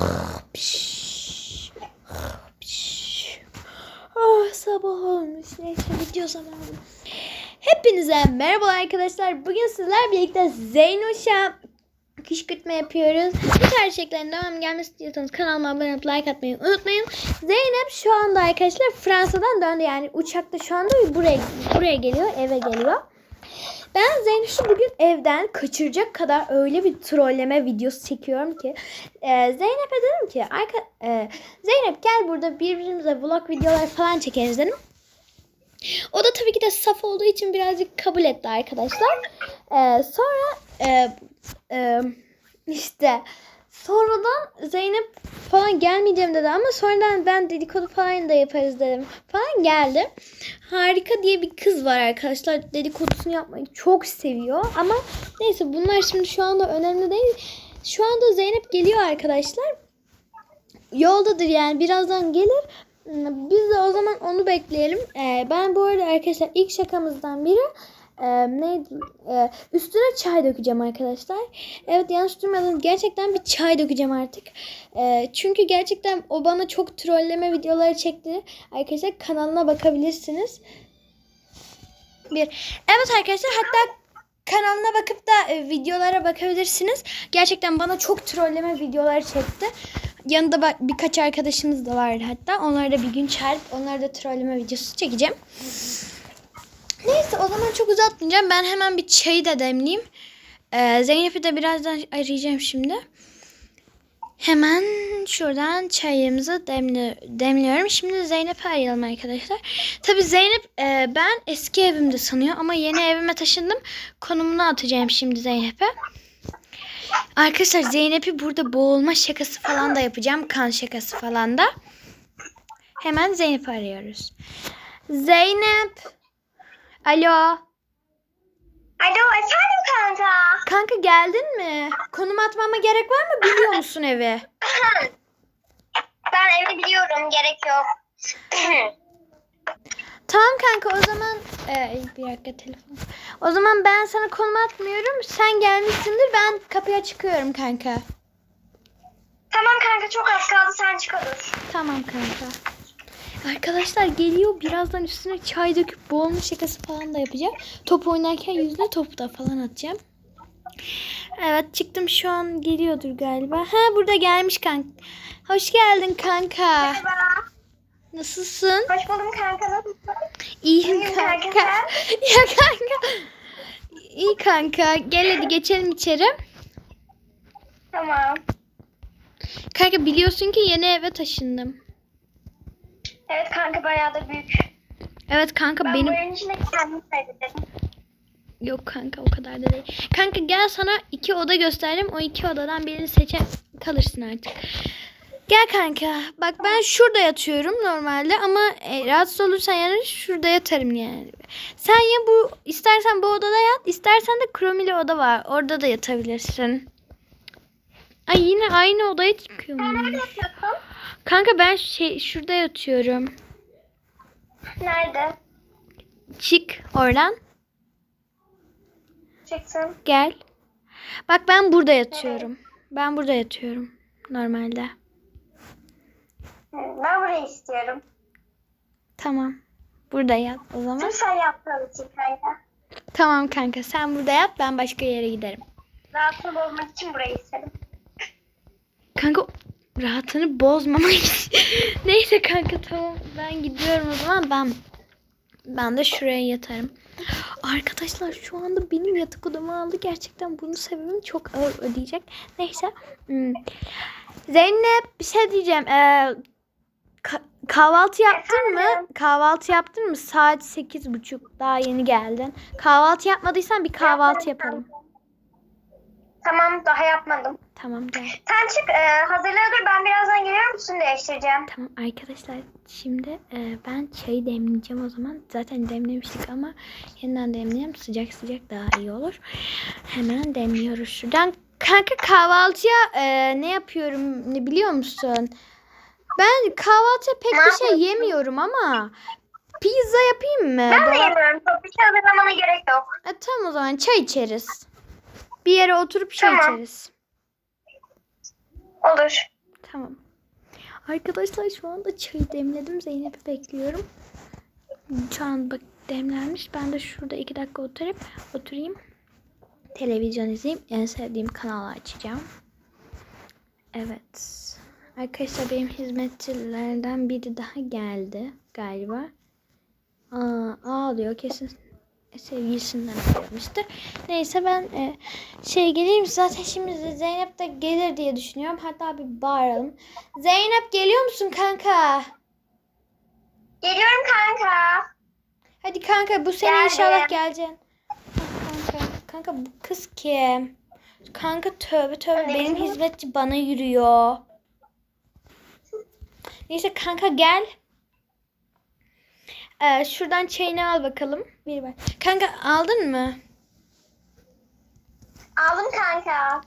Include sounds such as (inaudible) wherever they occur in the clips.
Ah sabah olmuş. Neyse video zamanı. Hepinize merhaba arkadaşlar. Bugün sizler birlikte Zeynoş'a kışkırtma yapıyoruz. Bu tarz şeylerin devam gelmesi istiyorsanız kanalıma abone olup like atmayı unutmayın. Zeynep şu anda arkadaşlar Fransa'dan döndü. Yani uçakta şu anda buraya buraya geliyor, eve geliyor. Ben Zeynep'i bugün evden kaçıracak kadar öyle bir trolleme videosu çekiyorum ki e, Zeynep'e dedim ki arka, e, Zeynep gel burada birbirimize vlog videolar falan çekeriz dedim. O da tabii ki de saf olduğu için birazcık kabul etti arkadaşlar. E, sonra e, e, işte sonradan Zeynep falan gelmeyeceğim dedi ama sonradan ben dedikodu falan da yaparız dedim falan geldi. Harika diye bir kız var arkadaşlar. Dedikodusunu yapmayı çok seviyor. Ama neyse bunlar şimdi şu anda önemli değil. Şu anda Zeynep geliyor arkadaşlar. Yoldadır yani birazdan gelir. Biz de o zaman onu bekleyelim. Ee, ben bu arada arkadaşlar ilk şakamızdan biri e, neydi? E, üstüne çay dökeceğim arkadaşlar. Evet yanlış duymadınız. Gerçekten bir çay dökeceğim artık. E, çünkü gerçekten o bana çok trolleme videoları çekti. Arkadaşlar kanalına bakabilirsiniz. Bir. Evet arkadaşlar hatta kanalına bakıp da e, videolara bakabilirsiniz. Gerçekten bana çok trolleme videoları çekti. Yanında bak birkaç arkadaşımız da vardı hatta. Onları da bir gün çağırıp onları da trolleme videosu çekeceğim. Neyse o zaman çok uzatmayacağım. Ben hemen bir çayı da demleyeyim. Ee, Zeynep'i de birazdan arayacağım şimdi. Hemen şuradan çayımızı demli, demliyorum. Şimdi Zeynep'i arayalım arkadaşlar. Tabii Zeynep e, ben eski evimde sanıyor ama yeni evime taşındım. Konumunu atacağım şimdi Zeynep'e. Arkadaşlar Zeynep'i burada boğulma şakası falan da yapacağım. Kan şakası falan da. Hemen Zeynep'i arıyoruz. Zeynep. Alo. Alo efendim kanka. Kanka geldin mi? Konum atmama gerek var mı? Biliyor (laughs) musun evi? Ben evi biliyorum gerek yok. (clears throat) Tamam kanka o zaman Ee, bir dakika telefon. O zaman ben sana konum atmıyorum. Sen gelmişsindir. Ben kapıya çıkıyorum kanka. tamam kanka çok az kaldı sen çıkarır. Tamam kanka. Arkadaşlar geliyor. Birazdan üstüne çay döküp boğulma şakası falan da yapacağım. Top oynarken yüzüne topu da falan atacağım. Evet çıktım şu an geliyordur galiba. Ha burada gelmiş kanka. Hoş geldin kanka. Merhaba. Nasılsın? Hoş buldum kanka nasılsın? İyiyim İyiyim kanka. kanka, (laughs) ya kanka. İyi kanka. Gel hadi geçelim içeri. Tamam. Kanka biliyorsun ki yeni eve taşındım. Evet kanka bayağı da büyük. Evet kanka Ben benim... bu evin içinde kendim seyrederim. Yok kanka o kadar da değil. Kanka gel sana iki oda gösterdim. O iki odadan birini seçe kalırsın artık. Gel kanka. Bak ben şurada yatıyorum normalde ama e, rahatsız olursan yani şurada yatarım yani. Sen ya bu istersen bu odada yat, istersen de kromili oda var. Orada da yatabilirsin. Ay yine aynı odaya çıkıyorum. Nerede yatıyorsun? Kanka ben şey şurada yatıyorum. Nerede? Çık oradan. Çıksın. Gel. Bak ben burada yatıyorum. Ben burada yatıyorum normalde. Ben burayı istiyorum. Tamam. Burada yat o zaman. Sırf sen yaptığın için kanka. Tamam kanka sen burada yat ben başka yere giderim. Rahatsız olmak için burayı istedim. Kanka rahatını bozmamak için. (laughs) Neyse kanka tamam ben gidiyorum o zaman ben ben de şuraya yatarım. Arkadaşlar şu anda benim yatak odamı aldı. Gerçekten bunun sebebini çok ağır ödeyecek. Neyse. Hmm. Zeynep bir şey diyeceğim. Ee, ka- kahvaltı yaptın mı? Kahvaltı yaptın mı? Saat sekiz buçuk. Daha yeni geldin. Kahvaltı yapmadıysan bir kahvaltı yapalım. Tamam daha yapmadım. Tamam gel. Sen çık e, hazırla dur ben birazdan geliyorum üstünü değiştireceğim. Tamam arkadaşlar şimdi e, ben çayı demleyeceğim o zaman. Zaten demlemiştik ama yeniden demleyeceğim. Sıcak sıcak daha iyi olur. Hemen demliyoruz şuradan. Kanka kahvaltıya e, ne yapıyorum ne biliyor musun? Ben kahvaltıya pek Ne bir şey yemiyorum ama pizza yapayım mı? Ben de yemiyorum. Çok bir şey hazırlamana gerek yok. E, tamam o zaman çay içeriz. Bir yere oturup çay Tamam. içeriz. Olur. Tamam. Arkadaşlar şu anda çayı demledim. Zeynep'i bekliyorum. Şu an bak demlenmiş. Ben de şurada iki dakika oturup oturayım. Televizyon izleyeyim. En sevdiğim kanalı açacağım. Evet. Arkadaşlar benim hizmetçilerden biri daha geldi galiba. Aa, ağlıyor kesin sevgilisinden ayrılmıştır. Neyse ben e, şey geleyim zaten şimdi Zeynep de gelir diye düşünüyorum. Hatta bir bağıralım. Zeynep geliyor musun kanka? Geliyorum kanka. Hadi kanka bu sene Geldim. inşallah geleceksin. Kanka, kanka bu kız kim? Kanka tövbe tövbe Ne benim hizmetçi bana yürüyor. Neyse kanka gel. Ee, şuradan çayını al bakalım. Bir bak. Kanka aldın mı? Aldım kanka.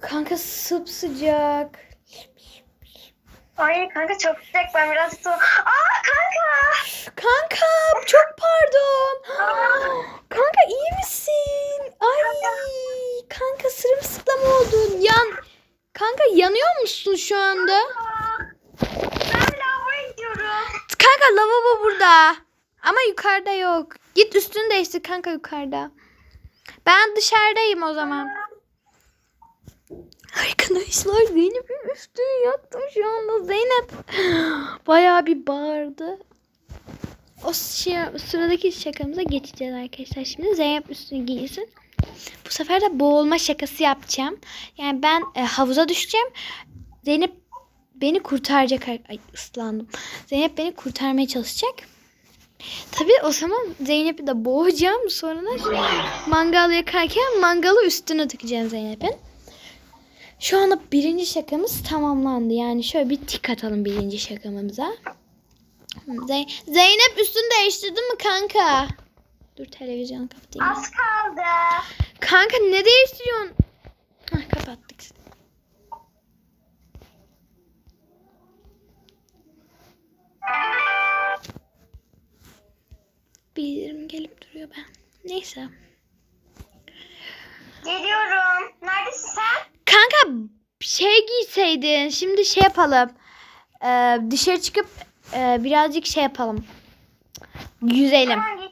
Kanka sıcak. Ay kanka çok sıcak ben birazcık soğuk. Aa kanka. Kanka çok pardon. Aa. Kanka iyi misin? Ay kanka sırımsıklam oldun. Yan. Kanka yanıyor musun şu anda? Aa. Ben lavaboya gidiyorum. Kanka lavabo burada. Ama yukarıda yok. Git üstünü değiştir kanka yukarıda. Ben dışarıdayım o zaman. Arkadaşlar Zeynep'in üstünü yaktım şu anda. Zeynep (gasps) bayağı bir bağırdı. O şey, sıradaki şakamıza geçeceğiz arkadaşlar. Şimdi Zeynep üstünü giysin. Bu sefer de boğulma şakası yapacağım. Yani ben e, havuza düşeceğim. Zeynep beni kurtaracak. Ay ıslandım. Zeynep beni kurtarmaya çalışacak. Tabii o zaman Zeynep'i de boğacağım. Sonra mangal yakarken mangalı üstüne tıkacağım Zeynep'in. Şu anda birinci şakamız tamamlandı. Yani şöyle bir tik atalım birinci şakamıza. Zey- Zeynep üstünü değiştirdin mi kanka? Dur televizyonu kapatayım. Az kaldı. Kanka ne değiştiriyorsun? Hah, kapattık. Bildirim gelip duruyor ben. Neyse. Geliyorum. Neredesin sen? Kanka şey giyseydin. Şimdi şey yapalım. Ee, dışarı çıkıp e, birazcık şey yapalım. Yüzelim. Tamam.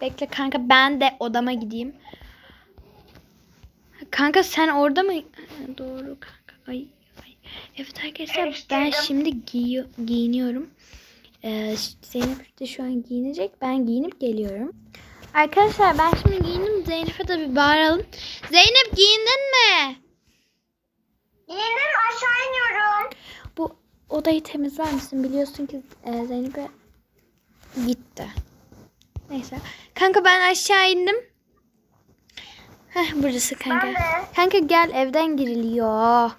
Bekle kanka ben de odama gideyim. Kanka sen orada mı? Doğru kanka. Ay. Evet arkadaşlar ben şimdi giyi- giyiniyorum. Ee, Zeynep de şu an giyinecek. Ben giyinip geliyorum. Arkadaşlar ben şimdi giyindim. Zeynep'e de bir bağıralım. Zeynep giyindin mi? Giyindim aşağı iniyorum. Bu odayı temizler misin? Biliyorsun ki e, Zeynep'e gitti. Neyse. Kanka ben aşağı indim. Heh burası kanka. Kanka gel evden giriliyor.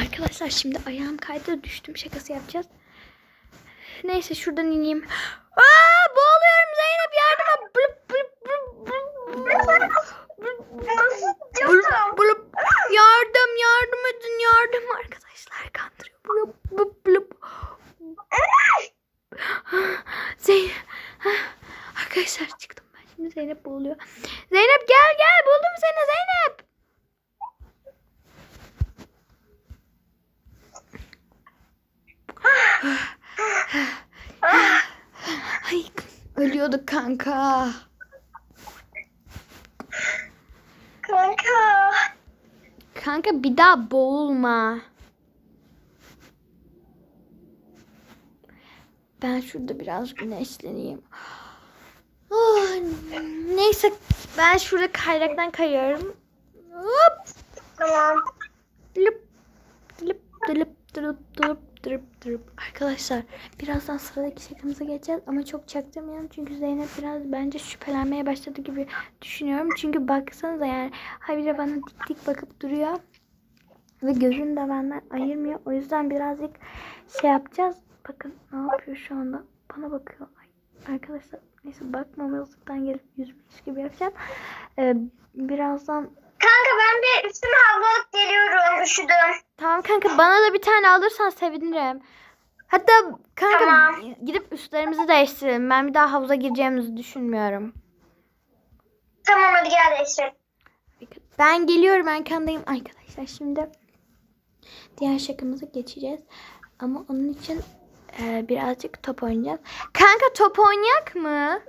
Arkadaşlar şimdi ayağım kaydı düştüm şakası yapacağız. Neyse şuradan ineyim. Aa boğuluyorum Zeynep yardıma. Blup blup blup blup blup. Yardım yardım edin yardım arkadaşlar kandırıyor. Blup blup blup. Zeynep. Arkadaşlar çıktım ben şimdi Zeynep boğuluyor. Zeynep gel gel buldum seni Zeynep. Ay ölüyorduk kanka. Kanka. Kanka bir daha boğulma. Ben şurada biraz güneşleneyim. Oh, neyse ben şurada kayraktan kayıyorum. Hop. Arkadaşlar birazdan sıradaki şakamıza geçeceğiz ama çok çaktırmayalım çünkü Zeynep biraz bence şüphelenmeye başladı gibi düşünüyorum. Çünkü baksanıza yani habire bana dik dik bakıp duruyor ve gözünü de benden ayırmıyor. O yüzden birazcık şey yapacağız. Bakın ne yapıyor şu anda bana bakıyor. Ay, arkadaşlar neyse bakmamazlıktan gelip yüzmüş gibi yapacağım. Ee, birazdan Kanka ben bir üstüme havlu alıp geliyorum. Üşüdüm. Tamam kanka bana da bir tane alırsan sevinirim. Hatta kanka Tamam. gidip üstlerimizi değiştirelim. Ben bir daha havuza gireceğimizi düşünmüyorum. Tamam hadi gel değiştirelim. Ben geliyorum arkandayım arkadaşlar. Şimdi diğer şakamıza geçeceğiz. Ama onun için e, birazcık top oynayacağız. Kanka top oynayak mı?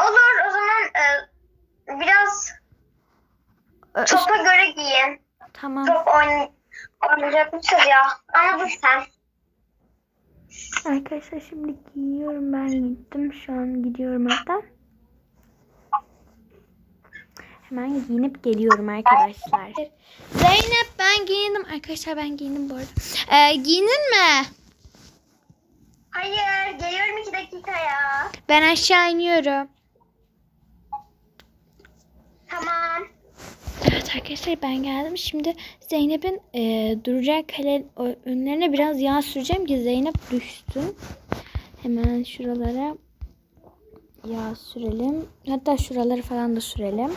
Olur o zaman e, biraz Ö- topa göre giyin. Tamam. Top oyn oynayacakmışız ya. Anladın sen. Arkadaşlar şimdi giyiyorum ben gittim. Şu an gidiyorum hatta. Hemen giyinip geliyorum arkadaşlar. Zeynep ben giyindim. Arkadaşlar ben giyindim bu arada. Ee, giyindin mi? Hayır geliyorum iki dakikaya. Ben aşağı iniyorum. Tamam. Evet arkadaşlar ben geldim. Şimdi Zeynep'in e, duracağı kale önlerine biraz yağ süreceğim ki Zeynep düşsün. Hemen şuralara yağ sürelim. Hatta şuraları falan da sürelim.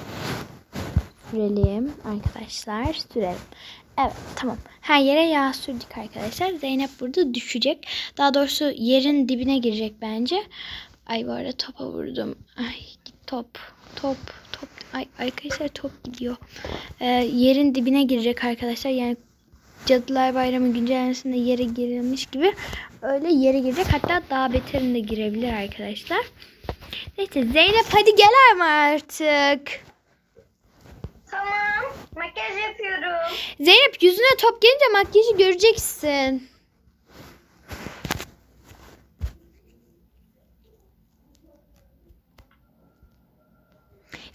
Sürelim arkadaşlar. Sürelim. Evet tamam. Her yere yağ sürdük arkadaşlar. Zeynep burada düşecek. Daha doğrusu yerin dibine girecek bence. Ay bu arada topa vurdum. Ay top. Top. Ay arkadaşlar top gidiyor. Ee, yerin dibine girecek arkadaşlar. Yani Cadılar Bayramı güncellemesinde yere girilmiş gibi öyle yere girecek. Hatta daha beterinde girebilir arkadaşlar. Neyse Zeynep hadi gel ama artık. Tamam. Makyaj yapıyorum. Zeynep yüzüne top gelince makyajı göreceksin.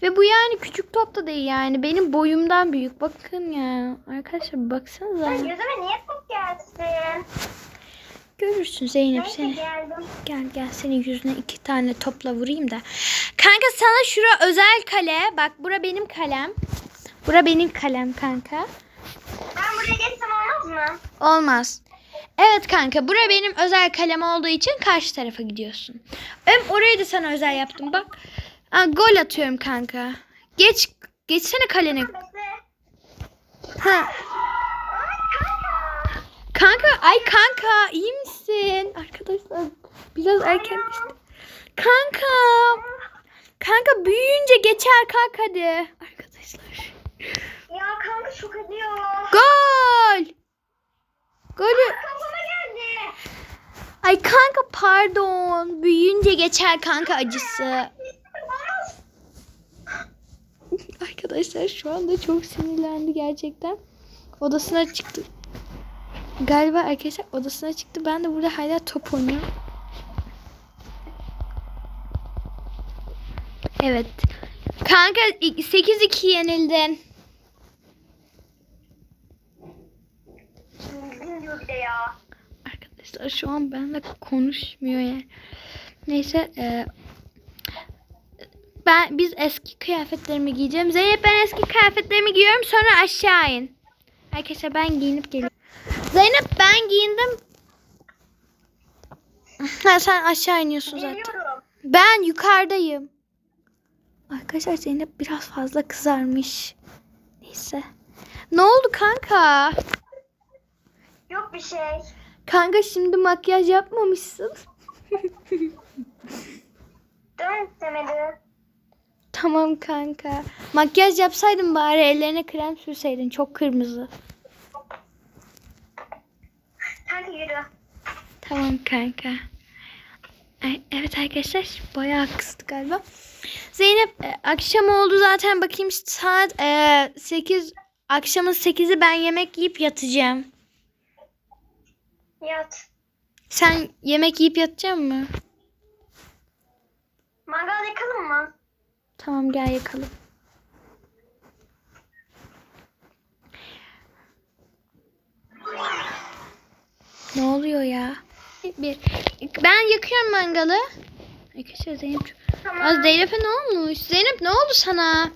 Ve bu yani küçük top da değil yani. Benim boyumdan büyük. Bakın ya. Arkadaşlar baksanıza. Sen yüzüme niye top gelsin? Görürsün Zeynep Neyse seni. geldim. Gel gel senin yüzüne iki tane topla vurayım da. Kanka sana şura özel kale. Bak bura benim kalem. Bura benim kalem kanka. Ben buraya geçsem olmaz mı? Olmaz. Evet kanka bura benim özel kalem olduğu için karşı tarafa gidiyorsun. Hem orayı da sana özel yaptım bak. Aa, gol atıyorum kanka. Geç geçsene kalene. Ha. Kanka. Kanka ay kanka iyi misin? Arkadaşlar biraz erken. Kanka. Kanka büyüyünce geçer kalk hadi. Arkadaşlar. Ya kanka çok acıyor. Gol. Golü. Ay kanka pardon. Büyüyünce geçer kanka acısı. Olmaz. Arkadaşlar şu anda çok sinirlendi gerçekten. Odasına çıktı. Galiba arkadaşlar odasına çıktı. Ben de burada hala top oynuyorum. Evet. Kanka 8-2 yenildin. Arkadaşlar şu an benimle konuşmuyor yani. Neyse e, ben biz eski kıyafetlerimi giyeceğim. Zeynep ben eski kıyafetlerimi giyiyorum sonra aşağı in. Arkadaşlar ben giyinip geliyorum. Zeynep ben giyindim. Ha, sen aşağı iniyorsun zaten. Geliyorum. Ben yukarıdayım. Arkadaşlar Zeynep biraz fazla kızarmış. Neyse. Ne oldu kanka? Yok bir şey. Kanka şimdi makyaj yapmamışsın. Dön demedi. Tamam kanka. Makyaj yapsaydın bari ellerine krem sürseydin. Çok kırmızı. Kanka yürü. Tamam kanka. Evet arkadaşlar bayağı kıstı galiba. Zeynep e, akşam oldu zaten bakayım saat e, 8 akşamın 8'i ben yemek yiyip yatacağım. Yat. Sen yemek yiyip yatacak mı? Mangal yakalım mı? Tamam gel yakalım. Ne oluyor ya? Bir. Ben yakıyorum mangalı. Arkadaşlar Zeynep. Tamam. Az Zeynep'e ne olmuş? Zeynep ne oldu sana?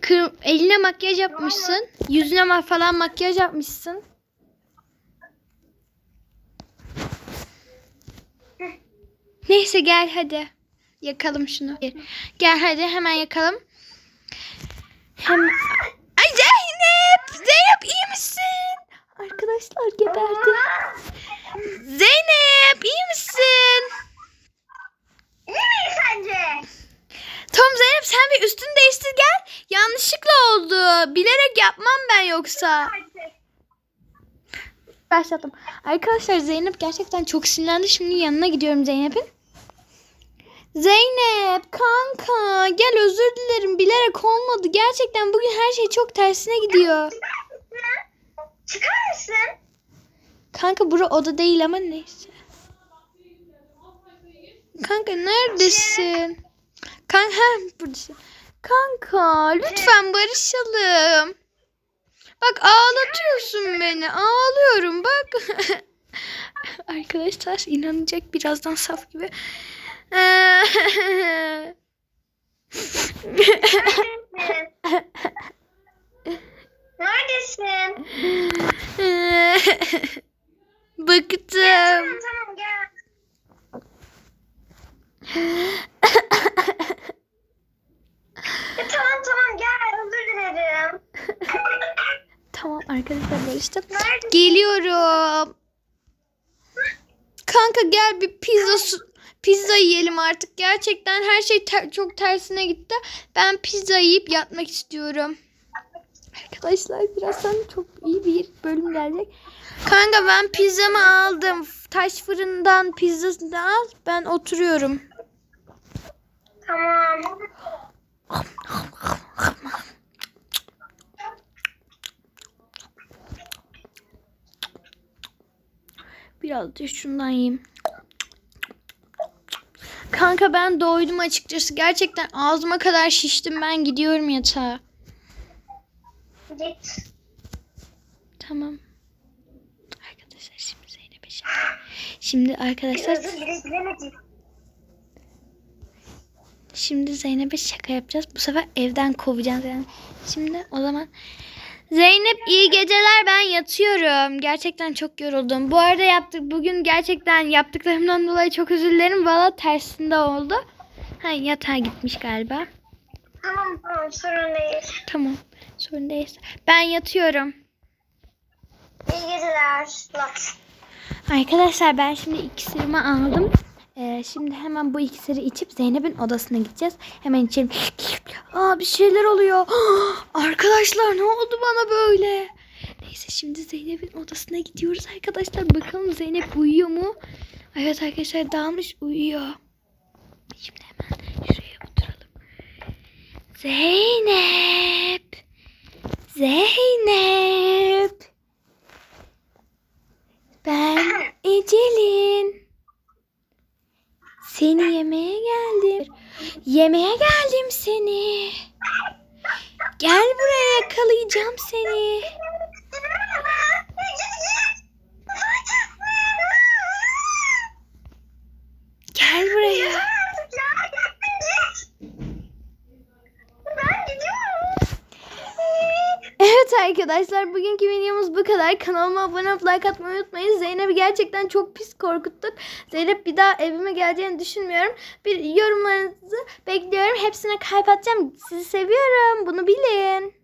Kır, eline makyaj yapmışsın. Yüzüne falan makyaj yapmışsın. Neyse gel hadi. Yakalım şunu. Gel hadi hemen yakalım. Hem... Ay Zeynep! Zeynep iyi misin? Arkadaşlar geberdi. Zeynep iyi misin? İyi miyim sence? Tom Zeynep sen bir üstünü değiştir gel. Yanlış yanlışlıkla oldu. Bilerek yapmam ben yoksa. Başlattım. Arkadaşlar Zeynep gerçekten çok sinirlendi. Şimdi yanına gidiyorum Zeynep'in. Zeynep kanka gel özür dilerim bilerek olmadı. Gerçekten bugün her şey çok tersine gidiyor. Çıkar mısın? Kanka bura oda değil ama neyse. Kanka neredesin? Kanka buradasın. Kanka lütfen barışalım. Bak ağlatıyorsun beni. Ağlıyorum bak. (laughs) Arkadaşlar inanacak birazdan saf gibi. (laughs) Neredesin? Bıktım. Tamam tamam gel. Ya, tamam tamam gel özür dilerim. Tamam arkadaşlar barıştım. Neredesin? Geliyorum. Kanka gel bir pizza su- pizza yiyelim artık. Gerçekten her şey ter- çok tersine gitti. Ben pizza yiyip yatmak istiyorum. Arkadaşlar birazdan çok iyi bir bölüm gelecek. Kanka ben pizzamı aldım. Taş fırından pizzasını al. Ben oturuyorum. Tamam. Biraz da şundan yiyeyim. Kanka ben doydum açıkçası. Gerçekten ağzıma kadar şiştim. Ben gidiyorum yatağa. Git. Tamam. Arkadaşlar şimdi Zeynep'e şey. Şimdi arkadaşlar şimdi Zeynep'e şaka yapacağız. Bu sefer evden kovacağız yani. Şimdi o zaman Zeynep iyi geceler ben yatıyorum. Gerçekten çok yoruldum. Bu arada yaptık bugün gerçekten yaptıklarımdan dolayı çok özür dilerim. Valla tersinde oldu. Ha yatağa gitmiş galiba. Tamam tamam sorun değil. Tamam. Sorun değil. Ben yatıyorum. İyi geceler. Arkadaşlar ben şimdi iksirimi aldım. Ee, şimdi hemen bu iksiri içip Zeynep'in odasına gideceğiz. Hemen içelim. (gasps) Aa bir şeyler oluyor. (gasps) Arkadaşlar ne oldu bana böyle? Neyse şimdi Zeynep'in odasına gidiyoruz arkadaşlar. Bakalım Zeynep uyuyor mu? Evet arkadaşlar dalmış uyuyor. Şimdi hemen şuraya oturalım. Zeynep. Zeynep. Ben Ecelin. Seni yemeye geldim. Yemeye geldim seni. Gel buraya yakalayacağım seni. Gel buraya. Ben gidiyorum. Evet arkadaşlar bugünkü videomuz bu kadar. Kanalıma abone olup like atmayı unutmayın. Zeynep'i gerçekten çok pis korkuttuk. Zeynep bir daha evime geleceğini düşünmüyorum. Bir yorumlarınızı bekliyorum. Hepsine kalp atacağım. Sizi seviyorum. Bunu bilin.